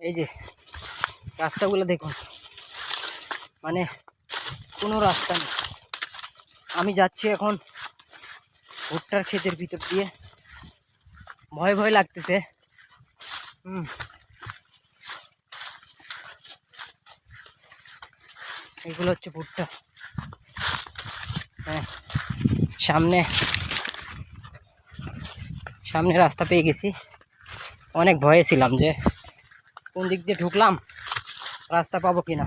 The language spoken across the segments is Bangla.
এই যে, রাস্তাগুলো দেখুন। মানে কোনো রাস্তা নেই। আমি যাচ্ছি এখন ভুট্টার ক্ষেতের ভিতর দিয়ে। ভয় ভয় লাগতেছে। হুম। এগুলো হচ্ছে ভুট্টা। হ্যাঁ সামনে সামনে রাস্তা পেয়ে গেছি। অনেক ভয়ে ছিলাম যে কোন দিক দিয়ে ঢুকলাম, রাস্তা পাবো কি না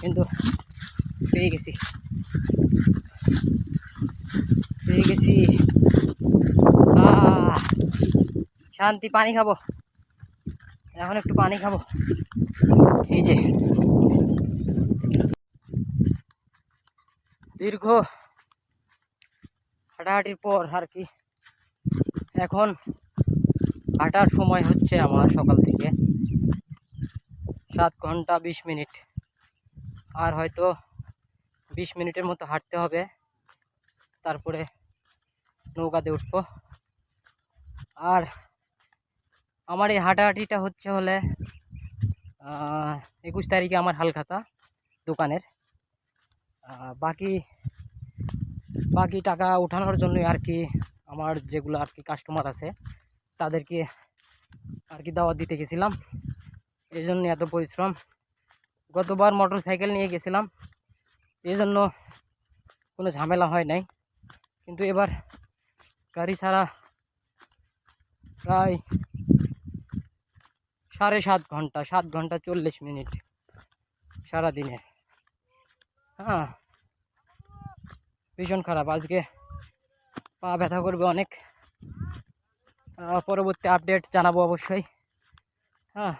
কিন্তু পেয়ে গেছি। পেয়ে গেছি। শান্তি, পানি খাব। এখন একটু পানি খাব। এই যে। দীর্ঘ হাঁটাহাঁটির পর আর কি। এখন হাঁটার সময় হচ্ছে আমার সকাল থেকে। সাত ঘণ্টা বিশ মিনিট। আর হয়তো বিশ মিনিটের মতো হাঁটতে হবে। তারপরে নৌকাতে উঠবো। আর আমার এই হাঁটাহাঁটিটা হচ্ছে হলে একুশ তারিখে আমার হালখাতা দোকানের। বাকি বাকি টাকা ওঠানোর জন্য আর কি আমার যেগুলো আর কি কাস্টমার আছে, তাদেরকে আর কি দাওয়াত দিতে গেছিলাম। এই জন্য এত পরিশ্রম। গতবার মোটর সাইকেল নিয়ে গেছিলাম এই জন্য কোনো ঝামেলা হয় নাই। কিন্তু এবার গাড়ি ছাড়া প্রায় সাড়ে সাত ঘণ্টা সাত ঘণ্টা চল্লিশ মিনিট সারাদিনে। হ্যাঁ ভীষণ খারাপ। আজকে পা ব্যথা করবে অনেক। পরবর্তী আপডেট জানাব অবশ্যই। হ্যাঁ